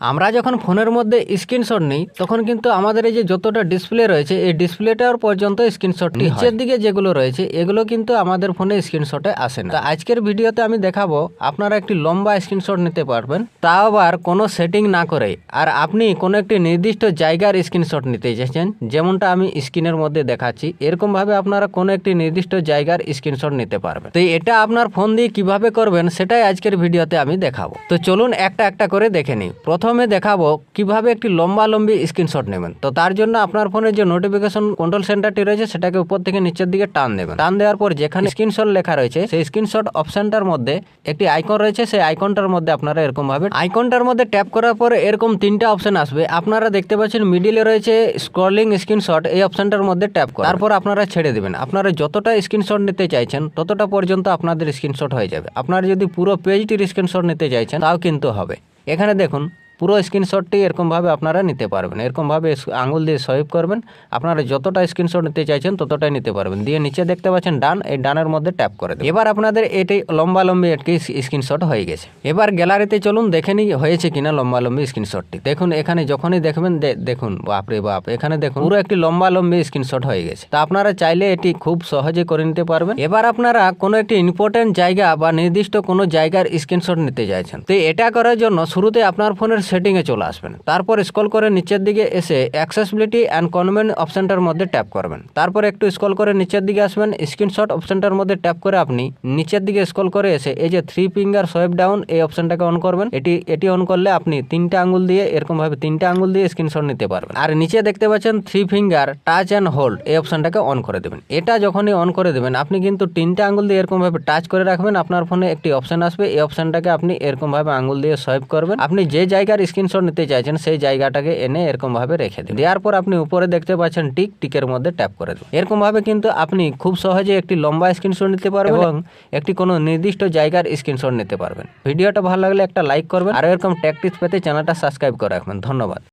আমরা যখন ফোনের মধ্যে স্ক্রিনশট নিই তখন কিন্তু আমাদের এই যে যতটা ডিসপ্লে রয়েছে এই ডিসপ্লেটার পর্যন্ত স্ক্রিনশট নিচের দিকে যেগুলো রয়েছে এগুলো কিন্তু আমাদের ফোনে স্ক্রিনশটে আসে না। তো আজকের ভিডিওতে আমি দেখাবো আপনারা একটি লম্বা স্ক্রিনশট নিতে পারবেন তা আবার কোনো সেটিং না করে। আর আপনি কোনো একটি নির্দিষ্ট জায়গার স্ক্রিনশট নিতে চাইছেন যেমনটা আমি স্ক্রিনের মধ্যে দেখাচ্ছি এরকম ভাবে আপনারা কোনো একটি নির্দিষ্ট জায়গার স্ক্রিনশট নিতে পারবেন। তো এটা আপনার ফোন দিয়ে কীভাবে করবেন সেটাই আজকের ভিডিওতে আমি দেখাবো। তো চলুন একটা একটা করে দেখে নিই। প্রথমে দেখাবো কীভাবে একটি লম্বা লম্বি স্ক্রিনশট নেবেন। তো তার জন্য আপনার ফোনের যে নোটিফিকেশন কন্ট্রোল সেন্টারটি রয়েছে, সেটাকে উপর থেকে নিচের দিকে টান দেবেন। টান দেওয়ার পর যেখানে স্ক্রিনশট লেখা রয়েছে, সেই স্ক্রিনশট অপশনটার মধ্যে একটি আইকন রয়েছে, সেই আইকনটার মধ্যে আপনারা এরকম ভাবে আইকনটার মধ্যে ট্যাপ করার পর এরকম তিনটা অপশন আসবে। আপনারা দেখতে পাচ্ছেন মিডিলে রয়েছে স্ক্রলিং স্ক্রিনশট এই অপশনটার মধ্যে ট্যাপ করুন তারপর আপনারা ছেড়ে দেবেন। আপনারা যতটা স্ক্রিনশট নিতে চাইছেন, ততটা পর্যন্ত আপনাদের স্ক্রিনশট হয়ে যাবে। আপনারা যদি পুরো পেজটির স্ক্রিনশট নিতে চাইছেন, তাও কিন্তু হবে। এখানে দেখুন পুরো স্ক্রিনশটটি এরকমভাবে আপনারা নিতে পারবেন। এরকমভাবে আঙুল দিয়ে সোয়াইপ করবেন। আপনারা যতটা স্ক্রিনশট নিতে চাইছেন ততটাই নিতে পারবেন। দিয়ে নিচে দেখতে পাচ্ছেন ডান, এই ডানের মধ্যে ট্যাপ করে দেবেন। এবার আপনাদের এটি লম্বা লম্বি একটি স্ক্রিনশট হয়ে গেছে। এবার গ্যালারিতে চলুন, দেখে নিই হয়েছে কিনা লম্বা লম্বি স্ক্রিনশটটি দেখুন, এখানে যখনই দেখবেন দেখুন, বাপরে বাপ, এখানে দেখুন পুরো একটি লম্বা লম্বি স্ক্রিনশট হয়ে গেছে। তা আপনারা চাইলে এটি খুব সহজে করে নিতে পারবেন। এবার আপনারা কোনো একটি ইম্পর্টেন্ট জায়গা বা নির্দিষ্ট কোনো জায়গার স্ক্রিনশট নিতে চাইছেন। তো এটা করার জন্য শুরুতে আপনার ফোনের সেটিংয়ে চলে আসবেন। তারপর স্ক্রল করে নিচের দিকে এসে অ্যাক্সেসিবিলিটি অ্যান্ড কনভেন্ট অপশনটার মধ্যে ট্যাপ করবেন। তারপর একটু স্ক্রল করে নিচের দিকে আসবেন স্ক্রিনশট অপশনটার মধ্যে ট্যাপ করে আপনি নিচের দিকে স্ক্রল করে এসে এই যে থ্রি ফিঙ্গার সোয়েপ ডাউন এই অপশনটাকে অন করবেন। এটি এটি অন করলে আপনি তিনটা আঙুল দিয়ে এরকম ভাবে তিনটা আঙ্গুল দিয়ে স্ক্রিনশট নিতে পারবেন। আর নিচে দেখতে পাচ্ছেন three finger touch and hold এই অপশনটাকে অন করে দেবেন। এটা যখনই অন করে দেবেন, আপনি কিন্তু তিনটা আঙুল দিয়ে এরকম ভাবে টাচ করে রাখবেন, আপনার ফোনে একটি অপশন আসবে, এই অপশানটাকে আপনি এরকম ভাবে আঙ্গুল দিয়ে সোয়াইপ করবেন। আপনি যে জায়গার স্ক্রিনশট নিতে চাইছেন সেই জায়গাটাকে এনে এরকম ভাবে রেখে দিন। দেওয়ার পর আপনি উপরে দেখতে পাচ্ছেন টিক টিকের মধ্যে ট্যাপ করে দেবেন এরকম ভাবে কিন্তু আপনি খুব সহজে একটি লম্বা স্ক্রিনশট নিতে পারবেন এবং একটি কোনো নির্দিষ্ট জায়গার স্ক্রিনশট নিতে পারবেন। ভিডিওটা ভালো লাগলে একটা লাইক করবেন। আর এরকম ট্যাকটিক্স পেতে চ্যানেলটা সাবস্ক্রাইব করে রাখবেন। ধন্যবাদ।